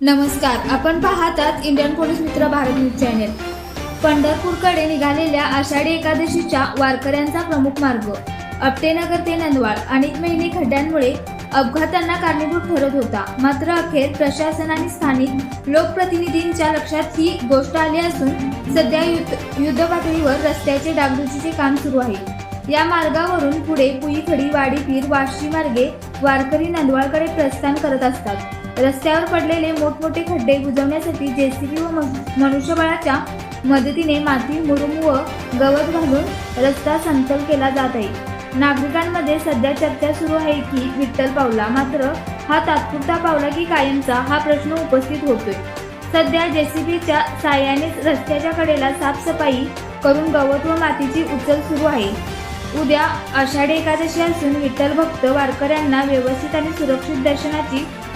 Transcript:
नमस्कार आपण पाहतात इंडियन पोलीस मित्र भारत न्यूज चॅनेल. पंढरपूरकडे निघालेल्या आषाढी एकादशीच्या वारकऱ्यांचा प्रमुख मार्ग अपटेनगर ते नंदवाळ अनेक महिने खड्ड्यांमुळे अपघातांना कारणीभूत ठरत होता. मात्र अखेर प्रशासन आणि स्थानिक लोकप्रतिनिधींच्या लक्षात ही गोष्ट आली असून सध्या युद्ध युद्ध पातळीवर रस्त्याचे डागडुजीचे काम सुरू आहे. या मार्गावरून पुढे पुईखडी वाडीपीर वाशी मार्गे वारकरी नंदवाळकडे प्रस्थान करत असतात. रस्त्यावर पडलेले मोठमोठे खड्डे बुजवण्यासाठी जेसीबी व मनुष्यबळाच्या मदतीने माती मुरुम व गवत घालून रस्ता समतल केला जात आहे. नागरिकांमध्ये सध्या चर्चा सुरू आहे की विठ्ठल पावला. मात्र हा तात्पुरता पावला की कायमचा हा प्रश्न उपस्थित होतोय. सध्या जेसीबीच्या साह्यानेच रस्त्याच्या कडेला साफसफाई करून गवत व मातीची उचल सुरू आहे. उद्या आषाढी एकादशी असून विठ्ठल भक्त वारकऱ्यांना व्यवस्थित आणि सुरक्षित दर्शनाची